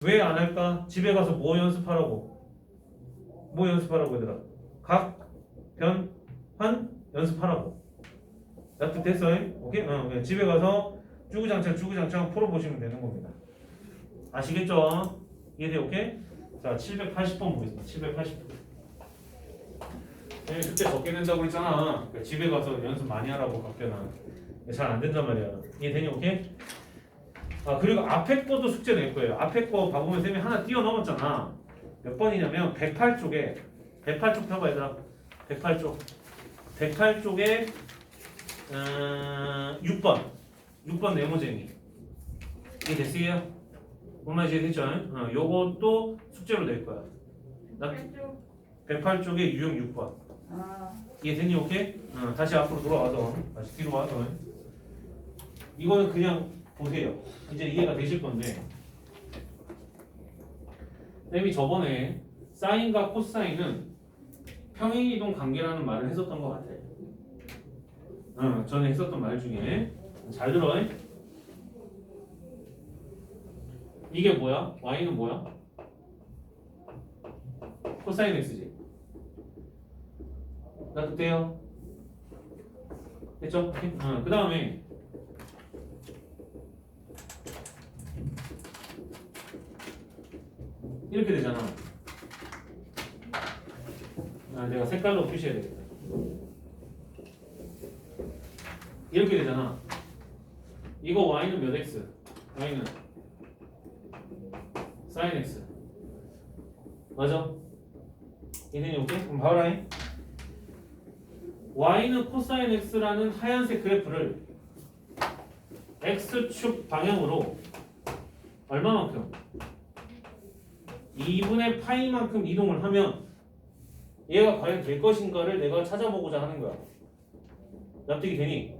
왜 안 할까? 집에 가서 뭐 연습하라고? 뭐 연습하라고 얘들아? 각, 변, 환 연습하라고. 납득됐어? 오케이? 어, 그냥 집에 가서 주구장창 주구장창 풀어보시면 되는 겁니다. 아시겠죠? 이해돼? 오케이? 자, 780번 보겠습니다. 780번. 네, 그때 적게 된다고 그랬잖아. 그러니까 집에 가서 연습 많이 하라고 각변은 잘안 된단 말이야. 이해되니? 오케이? 아 그리고 앞에 거도 숙제 낼 거예요. 앞에 거 봐보면 쌤이 하나 뛰어넘었잖아. 몇 번이냐면 108쪽에 108쪽 펴봐 얘들아. 108쪽. 108쪽에 어, 6번. 6번 네모쟁이. 이해 됐어요? 뭔 말인지 이해됐죠? 어, 요것도 숙제로 낼 거야. 나- 왼쪽 108쪽에 유형 6번. 아 이해 됐니? 오케이? 어, 다시 앞으로 돌아와서 다시 뒤로 와서 이거는 그냥 보세요. 이제 이해가 되실 건데 쌤이 저번에 사인과 코사인은 평행이동 관계라는 말을 했었던 것 같아. 어, 전에 했었던 말 중에 잘 들어. 이게 뭐야? y는 뭐야? 코사인 x지. 나 그때요. 됐죠? 어, 그 다음에 이렇게 되잖아. 아, 내가 색깔로 표시해야 되겠다. 이렇게 되잖아. 이거 y는 몇 x? y는 sin x. 맞아? 이den이 오케이? 그럼 봐라. y는 코사인 x라는 하얀색 그래프를 x축 방향으로 얼마만큼? 2분의 파이만큼 이동을 하면 얘가 과연 될 것인가를 내가 찾아보고자 하는 거야. 납득이 되니?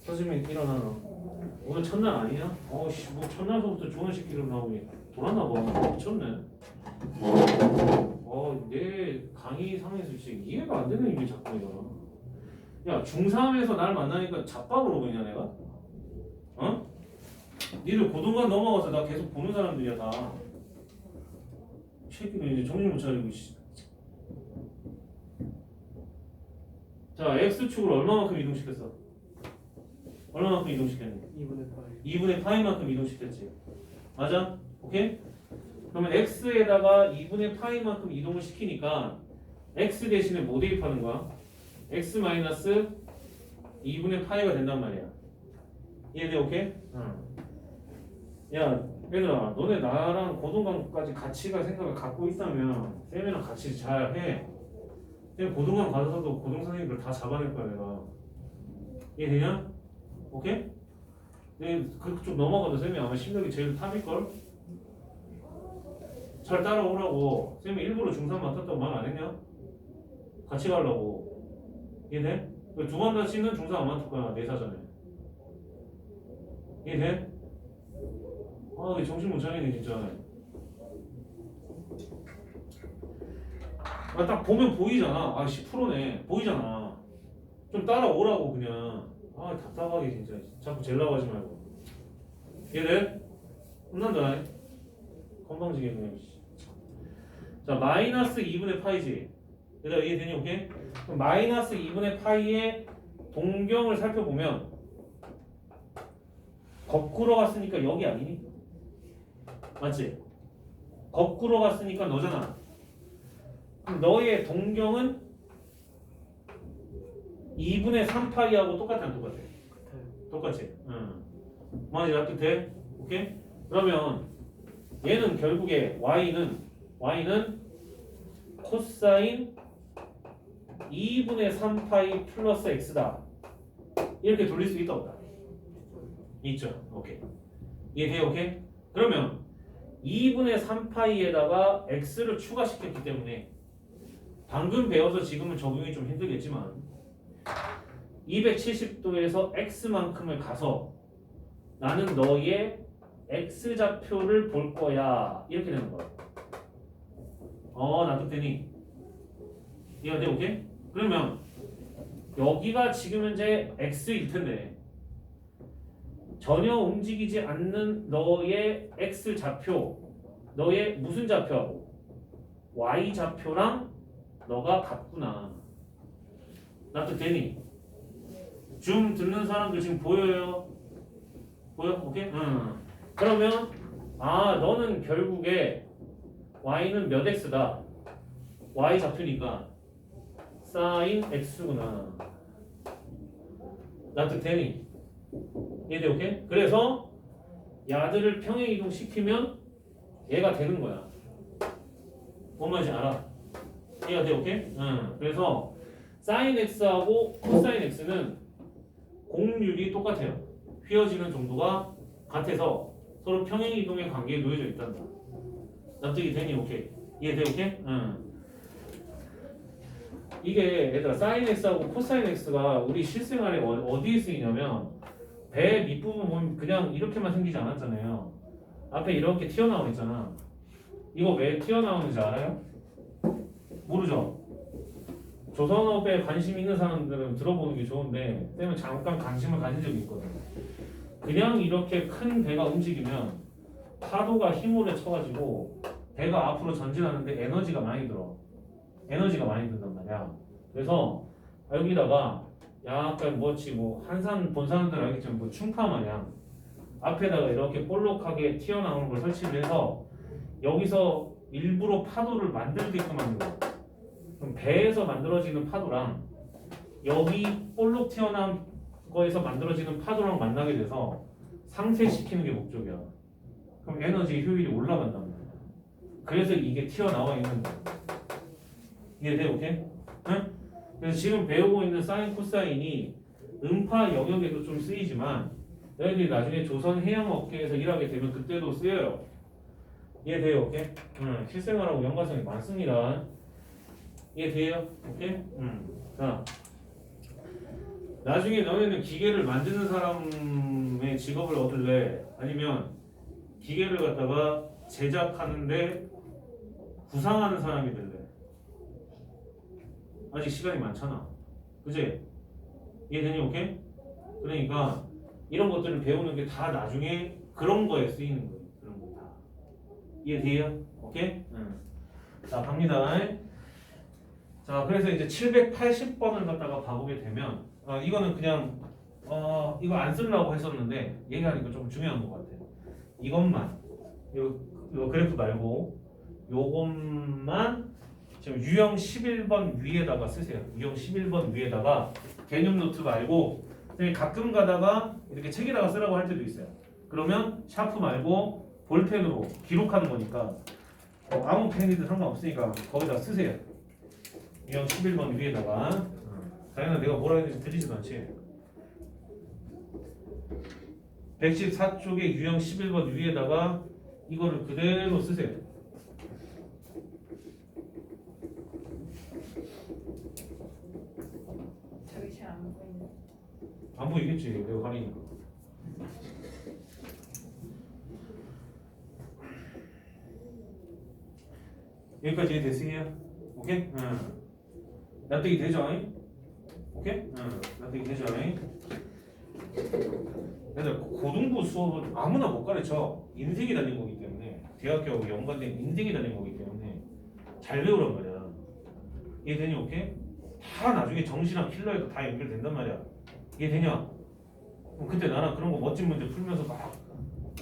선생님 일어나 너. 오늘 첫날 아니야? 어씨 뭐 첫날서부터 좋은 새끼로 나오니 돌았나 봐. 미쳤네. 어, 내 강의 상에서 진짜 이해가 안 되는 이게 자꾸 이거. 야, 중3에서 날 만나니까 잡밥으로 보이냐 내가? 어? 니들 고등관 넘어가서 나 계속 보는 사람들이야 다. 이 새끼는 이제 정신 못 차리고 씨. 자, x축으로 얼마만큼 이동시켰어? 얼마만큼 이동시켰니? 2분의 8 2분의 파이만큼 이동시켰지. 맞아? 오케이? 그러면 x에다가 2분의 파이만큼 이동을 시키니까 x 대신에 뭐 대입하는 거야? x 마이너스 2분의 파이가 된단 말이야. 이해돼? 오케이? 응. 야, 얘들아, 너네 나랑 고등관까지 같이 갈 생각을 갖고 있다면 쌤이랑 같이 잘 해. 쌤 고등관 가서도 고등 선생님들 다 잡아낼 거야, 내가. 이해되냐? 오케이? 네, 그쪽 넘어가도 쌤이 아마 실력이 제일 탑일걸? 잘 따라오라고 쌤이 일부러 중3 맡았다고 말 안 했냐? 같이 가려고 이해돼? 두번 다시는 중3 안 맡을 거야 내 사전에 이해돼? 아 정신 못 차리네 진짜. 아, 딱 보면 보이잖아. 아 10%네. 보이잖아. 좀 따라오라고 그냥. 아 답답하게 진짜. 자꾸 젤라고 하지 말고. 이해돼? 혼난다 건방지게 그냥 씨. 자 마이너스 2분의 파이지. 얘들아 이해되니? 오케이? 그럼 마이너스 2분의 파이의 동경을 살펴보면 거꾸로 갔으니까 여기 아니니? 맞지? 거꾸로 갔으니까 너잖아 너의 동경은 2분의 3파이하고 똑같아 안 똑같아? 똑같이. 응. 맞지? 납득돼? 오케이? 그러면 얘는 결국에 y는 y는 코사인 2분의 3파이 플러스 x다. 이렇게 돌릴 수 있다 없다? 있죠. 오케이. 이해돼요? 오케이? 그러면 2분의 3파이에다가 x를 추가시켰기 때문에 방금 배워서 지금은 적용이 좀 힘들겠지만 270도에서 x만큼을 가서 나는 너의 x 좌표를 볼 거야 이렇게 되는 거야. 어 납득되니? 이해돼 오케이? 그러면 여기가 지금 현재 x일 텐데 전혀 움직이지 않는 너의 x 좌표, 너의 무슨 좌표? y 좌표랑 너가 같구나. 나도 되니? 줌 듣는 사람들 지금 보여요? 보여? 오케이? 응. 그러면 아 너는 결국에 y는 몇 x다. y 좌표니까 sin x구나. 나도 되니? 이해돼 오케이? 그래서 야들을 평행 이동 시키면 얘가 되는 거야. 뭔 말인지 알아? 이해가 돼 오케이? 응. 그래서 sin x하고 cosine x는 공률이 똑같아요. 휘어지는 정도가 같아서 서로 평행 이동의 관계에 놓여져 있단다. 납득이 되니 오케이? 이해돼 오케이? 응. 이게 얘들아 sin x하고 cosine x가 우리 실생활에 어- 어디에 쓰이냐면 배 밑부분 보면 그냥 이렇게만 생기지 않았잖아요. 앞에 이렇게 튀어나와 있잖아. 이거 왜 튀어나오는지 알아요? 모르죠? 조선업에 관심 있는 사람들은 들어보는 게 좋은데 때문에 잠깐 관심을 가진 적이 있거든. 그냥 이렇게 큰 배가 움직이면 파도가 힘으로 쳐가지고 배가 앞으로 전진하는데 에너지가 많이 들어. 에너지가 많이 든단 말이야. 그래서 여기다가 약간 뭐지 뭐 한산 본 사람들 알겠지만 뭐 충파 마냥 앞에다가 이렇게 볼록하게 튀어나오는 걸 설치를 해서 여기서 일부러 파도를 만들게끔 하는 거야. 그럼 배에서 만들어지는 파도랑 여기 볼록 튀어나온 거에서 만들어지는 파도랑 만나게 돼서 상쇄시키는 게 목적이야. 그럼 에너지 효율이 올라간단 말이야. 그래서 이게 튀어나와 있는 거야. 이해돼? 오케이? 응? 그래서 지금 배우고 있는 사인 코사인이 음파 영역에도 좀 쓰이지만 너희들이 나중에 조선 해양 업계에서 일하게 되면 그때도 쓰여요. 이해돼요? 오케이? 응. 실생활하고 연관성이 많습니다. 이해돼요? 오케이? 응. 자. 나중에 너희는 기계를 만드는 사람의 직업을 얻을래? 아니면 기계를 갖다가 제작하는데 구상하는 사람이 될래? 아직 시간이 많잖아. 그지? 이해되니? 오케이? 그러니까 이런 것들을 배우는 게 다 나중에 그런 거에 쓰이는 거예요. 그런 거 다. 이해돼요? 오케이? 응. 자, 갑니다. 자, 그래서 이제 780번을 갖다가 봐보게 되면 어, 이거는 그냥 어, 이거 안 쓰려고 했었는데 얘기하니까 좀 중요한 것 같아요. 이것만 요, 요 그래프 말고 요것만 지금 유형 11번 위에다가 쓰세요. 유형 11번 위에다가 개념 노트 말고 가끔 가다가 이렇게 책에다가 쓰라고 할 때도 있어요. 그러면 샤프 말고 볼펜으로 기록하는 거니까 어, 아무 펜이든 상관없으니까 거기다 쓰세요. 유형 11번 위에다가 당연히 내가 뭐라 했는지 들리지도 않지. 114쪽에 유형 11번 위에다가 이거를 그대로 쓰세요. 저기 잘 안 보이네. 안 보이겠지 내가 가리니까 여기까지 이해됐어요? 오케이? 응. 납득이 되죠? 오케이? 응. 납득이 되죠? 얘들 고등부 수업은 아무나 못 가르쳐 인생이 달린 거기 때문에 대학교하고 연관된 인생이 달린 거기 때문에 잘 배우란 말이야 이해되니 오케이? 다 나중에 정시랑 킬러에도 다 연결된단 말이야 이해되냐? 그럼 그때 나랑 그런 거 멋진 문제 풀면서 막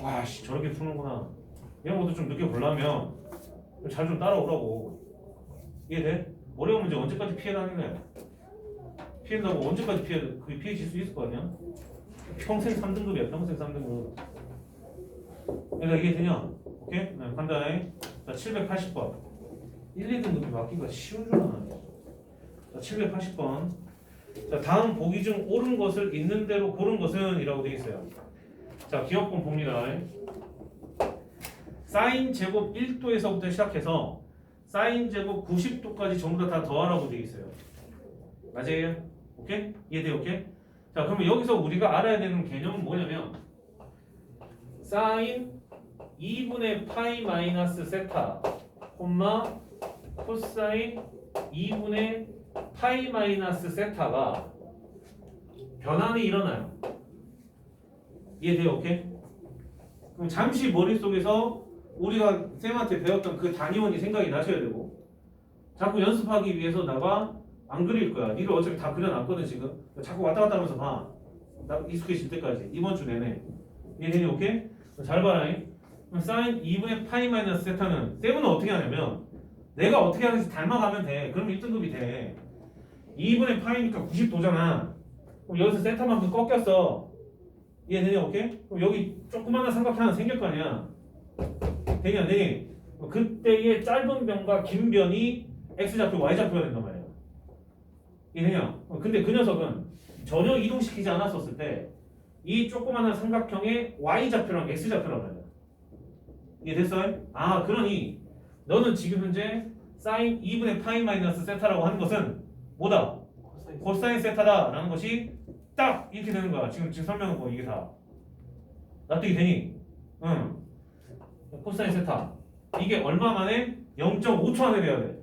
와 씨 저렇게 푸는구나 이런 것도 좀 느껴보려면 잘 좀 따라오라고 이해돼? 어려운 문제 언제까지 피해 다니래? 피해다고 언제까지 피해 그 피해질 수 있을 거 아니야? 평생 3등급이야 평생 3등급 그러니까 이해되냐? 오케이? 네, 간다 자 780번 1, 2등급이 맞기가 쉬운 줄 아나 자 780번 자, 다음 보기 중 옳은 것을 있는 대로 고른 것은 이라고 되어 있어요. 자, 기억본 봅니다. 사인 제곱 1도에서부터 시작해서 사인 제곱 90도까지 전부 다 다 더하라고 되어 있어요. 맞아요? 오케이? 이해돼요? 오케이? 자, 그러면 여기서 우리가 알아야 되는 개념은 뭐냐면 사인 2분의 파이 마이너스 세타 콤마 코사인 2분의 파이 마이너스 세타가 변환이 일어나요. 이해돼요? 오케이? 그럼 잠시 머릿속에서 우리가 쌤한테 배웠던 그 단위원이 생각이 나셔야 되고 자꾸 연습하기 위해서 나가 안 그릴 거야. 니를 어차피 다 그려놨거든 지금. 자꾸 왔다 갔다 하면서 봐. 나 익숙해질 때까지 이번 주 내내. 이해되니 오케이? 잘 봐라. 그럼 사인 2분의 파이 마이너스 세타는 쌤은 어떻게 하냐면 내가 어떻게 하는지 닮아가면 돼. 그럼 1등급이 돼. 2분의 파이니까 90도잖아. 그럼 여기서 세타만큼 꺾였어. 이해되니 오케이? 그럼 여기 조그마한 삼각형 하나 생길 거 아니야. 되니 안 되니? 그때의 짧은 변과 긴 변이 x좌표, y좌표가 된단 말이야. 이해되냐? 근데 그 녀석은 전혀 이동시키지 않았었을 때 이 조그마한 삼각형의 y좌표랑 x좌표란 말이야. 이해됐어요? 아 그러니 너는 지금 현재 사인 2분의 파이 마이너스 세타라고 하는 것은 뭐다? 코사인 세타다라는 것이 딱 이렇게 되는 거야. 지금 지금 설명한 거 이게 다 납득이 되니? 응. 코사인 세타 이게 얼마 만에 0.5초 안에 돼야 돼.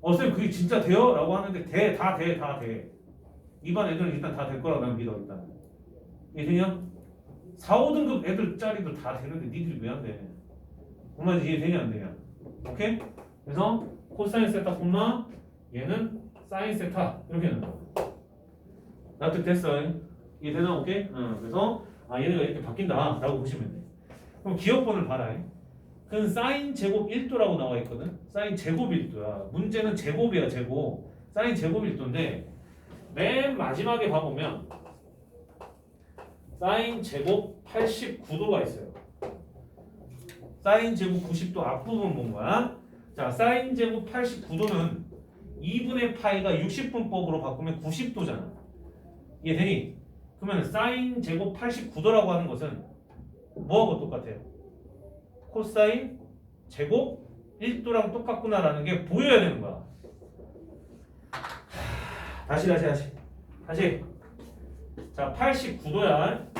어, 쌤 그게 진짜 돼요? 라고 하는데 돼, 다 돼, 다 돼. 이반 애들은 일단 다 될 거라고 난 믿어, 일단. 이해되냐? 4, 5등급 애들 짜리도 다 되는데 니들이 왜 안 돼? 정말 이해되냐, 안 되냐? 오케이? 그래서 코사인 세타 콤마 얘는 사인 세타 이렇게 되는 거야. 납득됐어? 이해되나? 오케이? 응. 그래서 아 얘네가 이렇게 바뀐다라고 보시면 돼. 그럼 기억번을 봐라. 그건 사인 제곱 1도라고 나와 있거든. 사인 제곱 1도야. 문제는 제곱이야 제곱. 사인 제곱 1도인데 맨 마지막에 봐보면 사인 제곱 89도가 있어요. 사인 제곱 90도 앞부분 본 거야. 자, 사인 제곱 89도는 2분의 파이가 60분법으로 바꾸면 90도잖아. 이해되니? 그러면 사인 제곱 89도라고 하는 것은 뭐하고 똑같아요? 코사인 제곱 1도랑 똑같구나라는 게 보여야 되는 거야. 하, 다시 다시 다시 다시. 자, 89도야.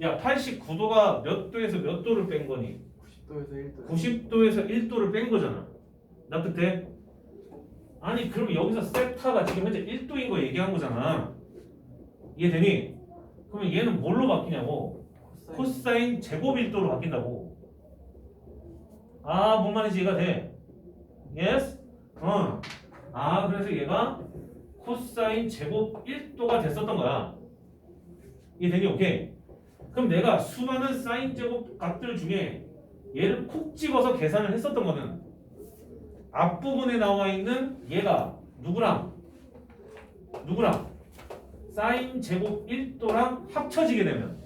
야, 89도가 몇 도에서 몇 도를 뺀 거니? 90도에서 1도 90도에서 1도를 뺀 거잖아. 납득돼? 아니 그럼 여기서 세타가 지금 현재 1도인 거 얘기한 거잖아. 이해되니? 그러면 얘는 뭘로 바뀌냐고? 코사인 제곱 1도로 바뀐다고. 아, 뭔 말인지 이해가 돼? Yes? 어. 아, 그래서 얘가 코사인 제곱 1도가 됐었던 거야. 이해되니? 오케이. 그럼 내가 수많은 사인 제곱 값들 중에 얘를 콕 집어서 계산을 했었던 거는 앞부분에 나와 있는 얘가 누구랑 누구랑 사인 제곱 1도랑 합쳐지게 되면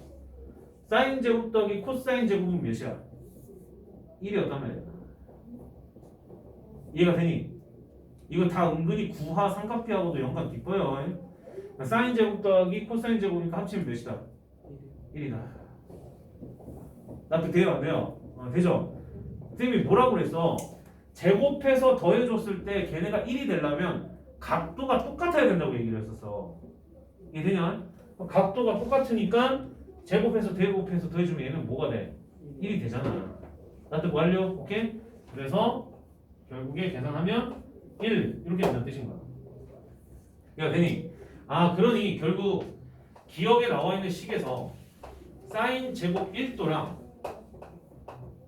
사인 제곱 더하기 코사인 제곱은 몇이야? 1이었단 말이야. 이해가 되니? 이거 다 은근히 구하 삼각비하고도 연관 깊어요. 사인 제곱 더하기 코사인 제곱이니까 합치면 몇이다? 1이다. 납득돼요? 안 돼요? 어, 되죠? 쌤이 뭐라고 그랬어? 제곱해서 더해줬을 때 걔네가 1이 되려면 각도가 똑같아야 된다고 얘기를 했었어. 이해되냐? 각도가 똑같으니까 제곱해서 대곱해서 더해주면 얘는 뭐가 돼? 1이 되잖아. 납득 완료? 오케이? 그래서 결국에 계산하면 1 이렇게 된다는 뜻인 거야. 야 되니? 아 그러니 결국 기억에 나와 있는 식에서 사인 제곱 1도랑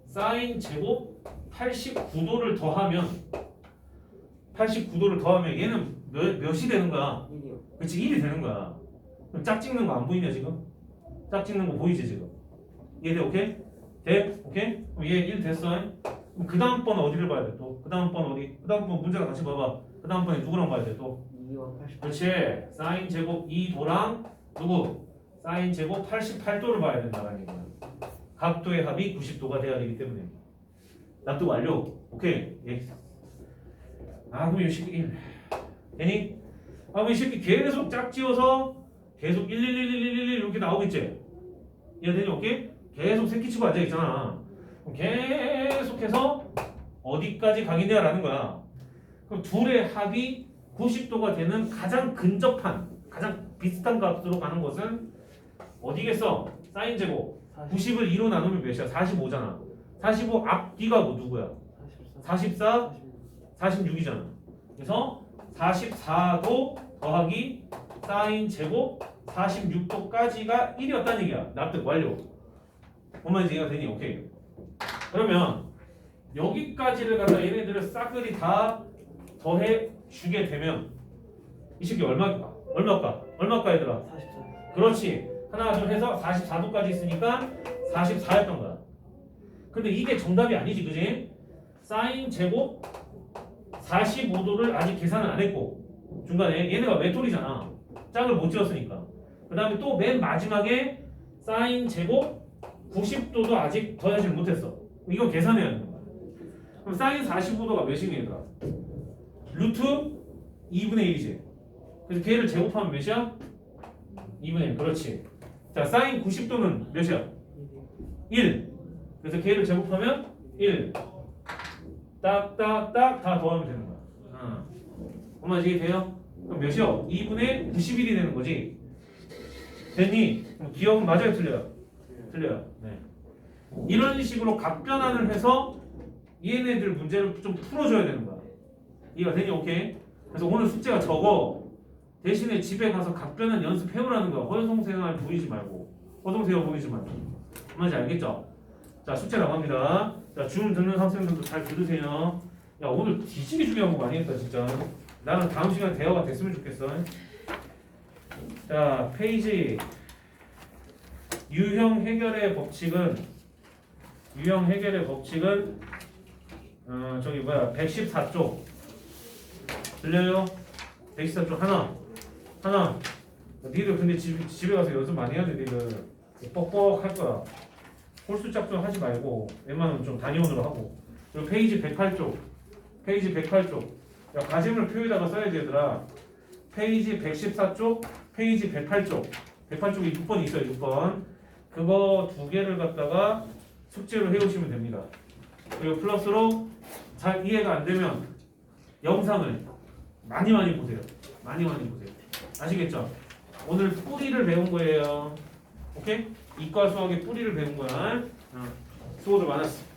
사인 제곱 89도를 더하면 89도를 더하면 얘는 몇, 몇이 되는 거야? 1이요 그치 1이 되는 거야 그럼 짝 찍는 거 안 보이냐 지금? 짝 찍는 거 보이지 지금? 이해돼 오케이? 돼? 오케이? 그럼 얘1 됐어 그럼 그 다음 번 어디를 봐야 돼 또? 그 다음 번 어디? 그 다음 번 문제가 같이 봐봐 그 다음 번에 누구랑 봐야 돼 또? 2와 80 그렇지 사인 제곱 2도랑 누구? 사인 제곱 88도를 봐야 된다는 얘기야 각도의 합이 90도가 돼야 되기 때문에 납득 완료 오케이 예. 아 그럼 이 새끼 1 되니? 아 그럼 이 새끼 계속 짝지어서 계속 1 1 1 1 1 1 이렇게 나오겠지? 이해되니 오케이? 계속 새끼치고 앉아 있잖아 그럼 계속해서 어디까지 가겠냐라는 거야 그럼 둘의 합이 90도가 되는 가장 근접한 가장 비슷한 값으로 가는 것은 어디겠어? 사인 제곱 40 90을 2로 나누면 몇이야? 45잖아 45 앞뒤가 뭐 누구야? 44 44 46이잖아 그래서 44도 더하기 사인 제곱 46도까지가 1이었다는 얘기야. 납득 완료. 뭔 말인지 이해가 되니? 오케이. 그러면 여기까지를 갖다 얘네들을 싸그리 다 더해 주게 되면 이 새끼 얼마일까? 얼마일까? 얼마일까 얘들아? 44 그렇지. 하나 둘 해서 44도까지 있으니까 44였던 거야. 근데 이게 정답이 아니지, 그지? 사인 제곱 45도를 아직 계산을 안 했고 중간에 얘네가 외톨이잖아. 짝을 못 지었으니까. 그 다음에 또 맨 마지막에 사인 제곱 90도도 아직 더하지 못했어. 이거 계산해야 되는 거야. 그럼 사인 45도가 몇이니까? 루트 2분의 1이지. 그래서 걔를 제곱하면 몇이야? 2분의 1. 그렇지. 자, 사인 90도는 몇이야? 1. 그래서 걔를 제곱하면 1. 딱딱딱 다 더하면 되는 거야. 어. 엄마 이게 돼요? 그럼 몇이요? 2분의 91이 되는 거지. 됐니? 그럼 기억은 맞아요, 틀려요? 틀려요. 네. 이런 식으로 각변환을 해서 얘네들 문제를 좀 풀어줘야 되는 거야. 이해가 되니? 오케이. 그래서 오늘 숙제가 적어. 대신에 집에 가서 각변환 연습해오라는 거야. 허송세월 보이지 말고. 허송세월 보이지 말고. 뭔지 알겠죠? 자, 숙제라고 합니다. 자, 줌 듣는 학생들도 잘 들으세요. 야, 오늘 뒤지게 중요한 거 많이 했다, 진짜. 나는 다음 시간에 대화가 됐으면 좋겠어. 자, 페이지 유형 해결의 법칙은 유형 해결의 법칙은 어, 저기 뭐야 114쪽 들려요? 114쪽 하나 하나 니들 근데 집, 집에 가서 연습 많이 해야 돼 니들 뻑뻑할 거야 홀수 작전 하지 말고 웬만하면 좀 단위원으로 하고. 그리고 페이지 108쪽 페이지 108쪽. 야 가심을 표에다가 써야 되더라 페이지 114쪽 페이지 108쪽. 108쪽에 6번 있어요 6번. 그거 두 개를 갖다가 숙제로 해오시면 됩니다. 그리고 플러스로 잘 이해가 안 되면 영상을 많이 많이 보세요. 많이 많이 보세요. 아시겠죠? 오늘 뿌리를 배운 거예요. 오케이? 이과 수학의 뿌리를 배운 거야 어. 수고들 많았어